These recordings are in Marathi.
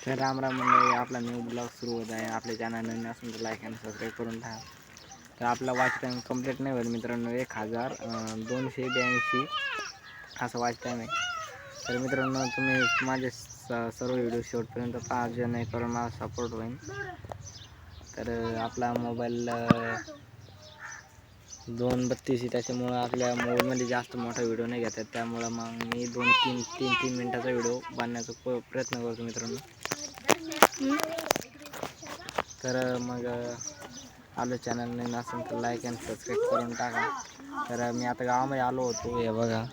तर राम राम मंडळी आपला न्यू ब्लॉग सुरू होत आहे. आपल्या चॅनल नवीन असून तर लाईक आणि सबस्क्राईब करून राहा तर आपला वॉच टाईम कंप्लीट नाही होईल मित्रांनो एक हजार दोनशे ब्याऐंशी असा वॉच टाईम आहे. तर मित्रांनो तुम्ही माझे स- सर्व व्हिडिओ शेवटपर्यंत पहा जेणेकरून मला सपोर्ट होईल. तर आपला मोबाईल दोन बत्तीस त्याच्यामुळं आपल्या मोबाईलमध्ये जास्त मोठा व्हिडिओ नाही घेतात त्यामुळं मग मी दोन तीन तीन तीन मिनटाचा व्हिडिओ बनण्याचा प- प्रयत्न करतो मित्रांनो. तर मग आलो चॅनल नाही असेल तर लाईक अँड सबस्क्राईब करून टाका. तर मी आता गावामध्ये आलो होतो हे बघा.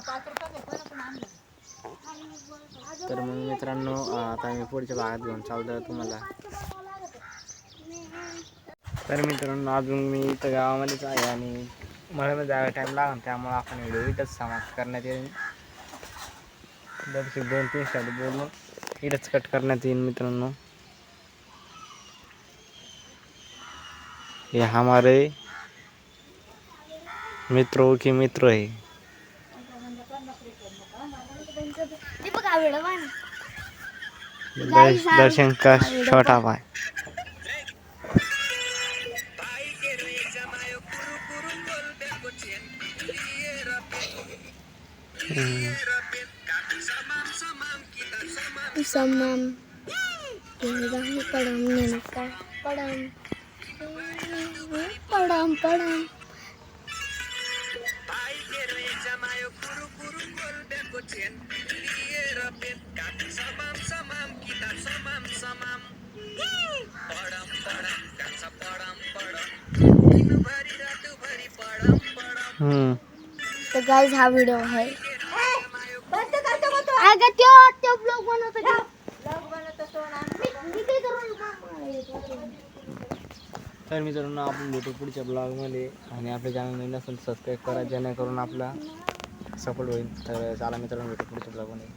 पाच रुपये तर मग मित्रांनो आता मी पुढच्या भागात घेऊन चालतो तुम्हाला. तर मित्रांनो अजून मी इथं गावामध्येच आहे आणि मला जायला टाईम लागेल त्यामुळे आपण व्हिडिओ इथंच समाप्त करण्यात येईल दर्शक दोन तीन शब्द बोलून इथंच कट करण्यात येईल मित्रांनो. हे हमारे मित्रों की मित्र है दीपक हा व्हिडिओ बघ ना. दर्श, दर्शन का छोटा भाई तर गाईज हा व्हिडिओ आहे बंद करतो मग तो अगं त्यो त्यो ब्लॉग बनवतो का ब्लॉग बनवतो तो ना मी मी काय करू तर मित्रांनो आपण भेटू पुढच्या ब्लॉगमध्ये आणि आपल्या चॅनल नवीन असेल सबस्क्राईब करा जेणेकरून आपला सफल होईल. तर चला मित्रांनो भेटू पुढच्या ब्लॉगमध्ये